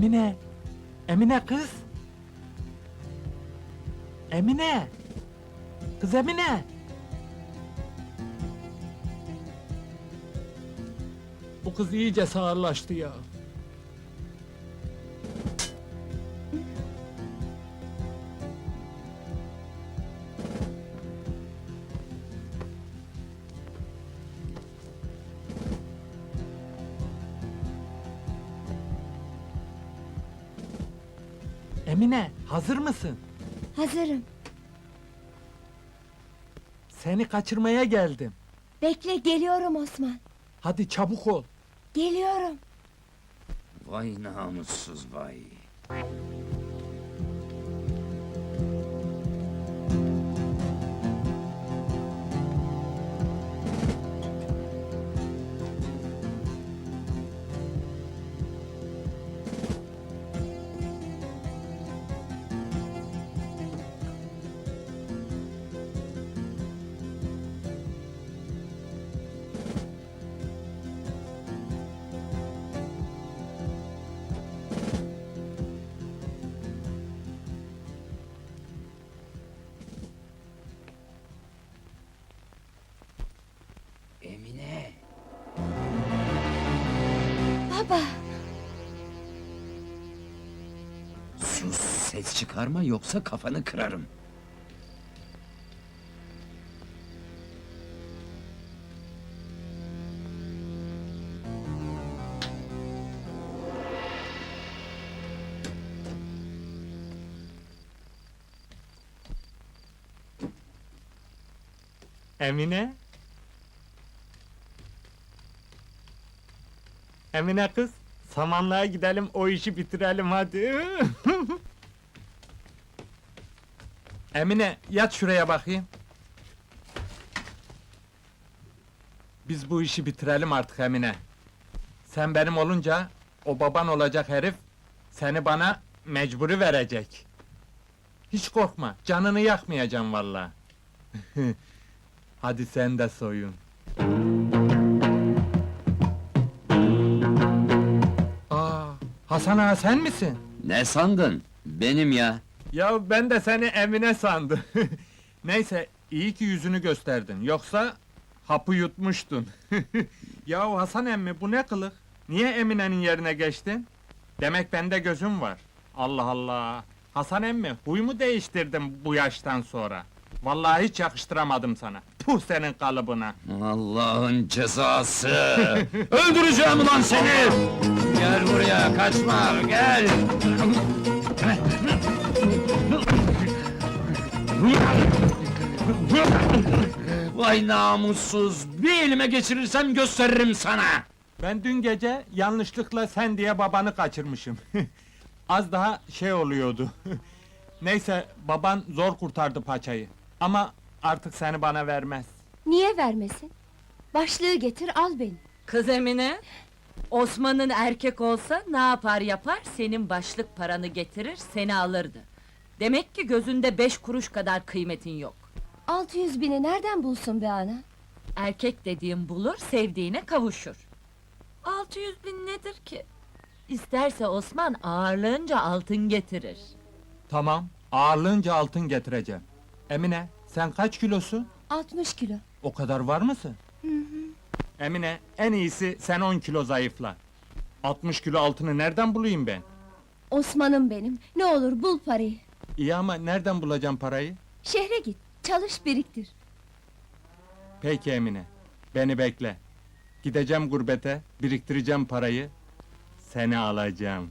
Emine. Emine kız. Emine. Kız Emine. Bu kız iyice sağırlaştı ya. Emine, hazır mısın? Hazırım. Seni kaçırmaya geldim. Bekle geliyorum Osman. Hadi çabuk ol. Geliyorum. Vay namussuz vay. Baba. Sus ses çıkarma yoksa kafanı kırarım. Emine. Emine kız, samanlığa gidelim o işi bitirelim hadi. Emine, yat şuraya bakayım. Biz bu işi bitirelim artık Emine. Sen benim olunca, o baban olacak herif, seni bana mecburi verecek. Hiç korkma, canını yakmayacağım vallahi. Hadi sen de soyun. Hasan ağa sen misin? Ne sandın? Benim ya. Ya ben de seni Emine sandım. Neyse, iyi ki yüzünü gösterdin. Yoksa hapı yutmuştun. ya Hasan emmi bu ne kılık? Niye Emine'nin yerine geçtin? Demek bende gözüm var. Allah Allah. Hasan emmi huy mu değiştirdim bu yaştan sonra? Vallahi hiç yakıştıramadım sana. Puh senin kalıbına. Allah'ın cezası! Öldüreceğim ulan seni! Gel buraya, kaçma, gel! Vay namussuz! Bir elime geçirirsem gösteririm sana! Ben dün gece yanlışlıkla sen diye babanı kaçırmışım. Az daha şey oluyordu. Neyse baban zor kurtardı paçayı. Ama artık seni bana vermez. Niye vermesin? Başlığı getir al beni. Kız Emine, Osman'ın erkek olsa ne yapar yapar senin başlık paranı getirir seni alırdı. Demek ki gözünde beş kuruş kadar kıymetin yok. 600 bini nereden bulsun be ana? Erkek dediğin bulur, sevdiğine kavuşur. 600 bin nedir ki? İsterse Osman ağırlığınca altın getirir. Tamam, ağırlığınca altın getireceğim. Emine, sen kaç kilosun? 60 kilo. O kadar var mısın? Emine, en iyisi sen 10 kilo zayıfla. 60 kilo altını nereden bulayım ben? Osman'ım benim. Ne olur bul parayı. İyi ama nereden bulacağım parayı? Şehre git. Çalış biriktir. Peki Emine, beni bekle. Gideceğim gurbete, biriktireceğim parayı, seni alacağım.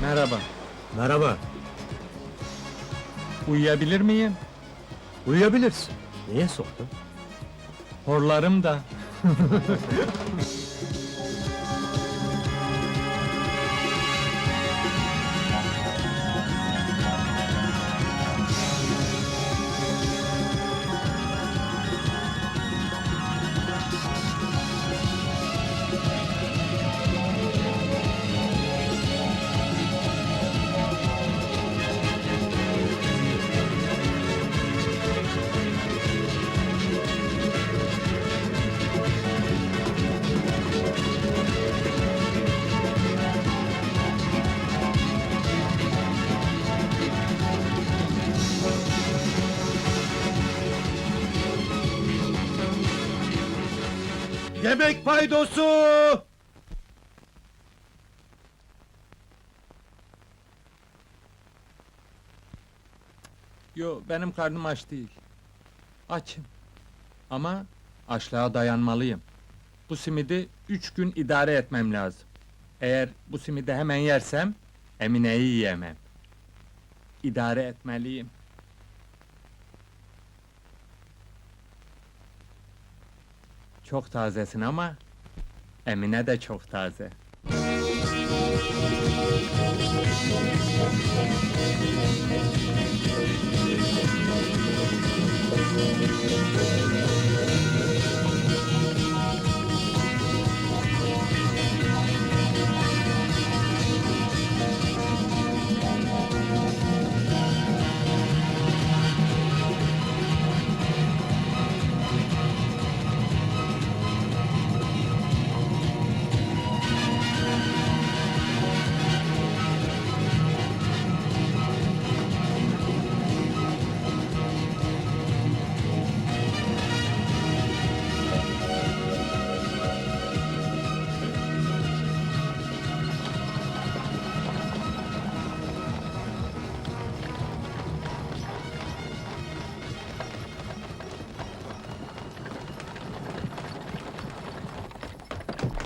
Merhaba, Merhaba, uyuyabilir miyim? uyuyabilirsin. Niye sordun? Horlarım da. Yemek paydosu! Yo, benim karnım aç değil. Açım. Ama açlığa dayanmalıyım. Bu simidi üç gün idare etmem lazım. Eğer bu simidi hemen yersem, Emine'yi yiyemem. İdare etmeliyim. Çok tazesin ama, Emine de çok taze.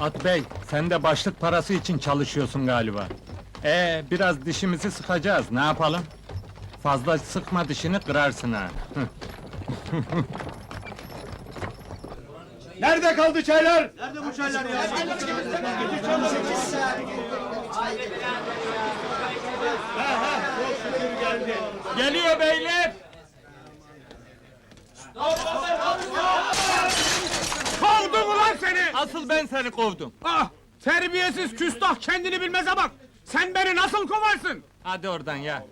At Bey, sen de başlık parası için çalışıyorsun galiba. Ee, biraz dişimizi sıkacağız, ne yapalım? Fazla sıkma dişini kırarsın ha. Nerede kaldı çaylar? Nerede bu çaylar ya? Geliyor beyler! Kovdum ulan seni! Asıl ben seni kovdum. Ah! Terbiyesiz küstah kendini bilmeze bak! Sen beni nasıl kovarsın? Hadi oradan ya.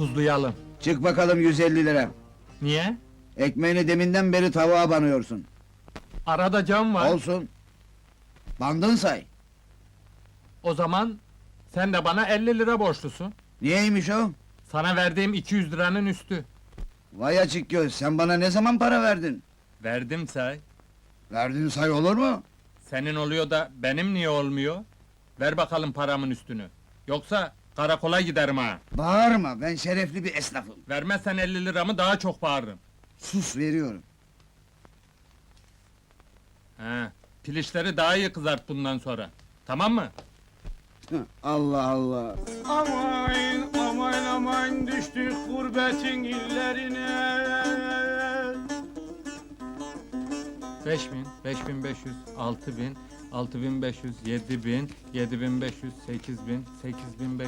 Tuzlayalım. Çık bakalım 150 lira. Niye? Ekmeğini deminden beri tavuğa banıyorsun. Arada cam var. Olsun. Bandın say. O zaman sen de bana 50 lira borçlusun. Niyeymiş o? Sana verdiğim 200 liranın üstü. Vay açık göz, sen bana ne zaman para verdin? Verdim say. Verdin say olur mu? Senin oluyor da benim niye olmuyor? Ver bakalım paramın üstünü. Yoksa karakola giderim ha. Bağırma, ben şerefli bir esnafım. Vermezsen 50 liramı daha çok bağırırım. Sus veriyorum. He, pilişleri daha iyi kızart bundan sonra. Tamam mı? Allah Allah. Aman aman aman düştük gurbetin illerine. 5000, 5500, 6000, 6500, 7000, 7500, 8000, 8500,